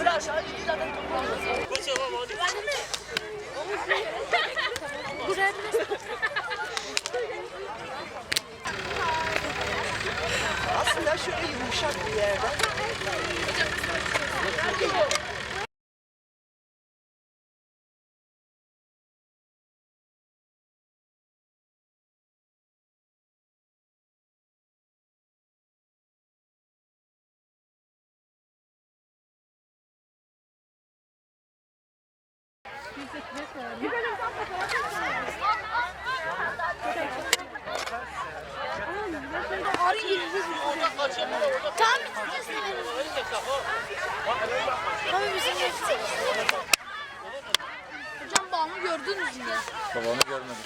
Bırak aşağı gitti zaten toplanıyor. Koş yapalım hadi. Hadi mi? Güzel Aslında şöyle yumuşak bir yerde. Tam Tabii bizim gördünüz mü? Babanı görmedim.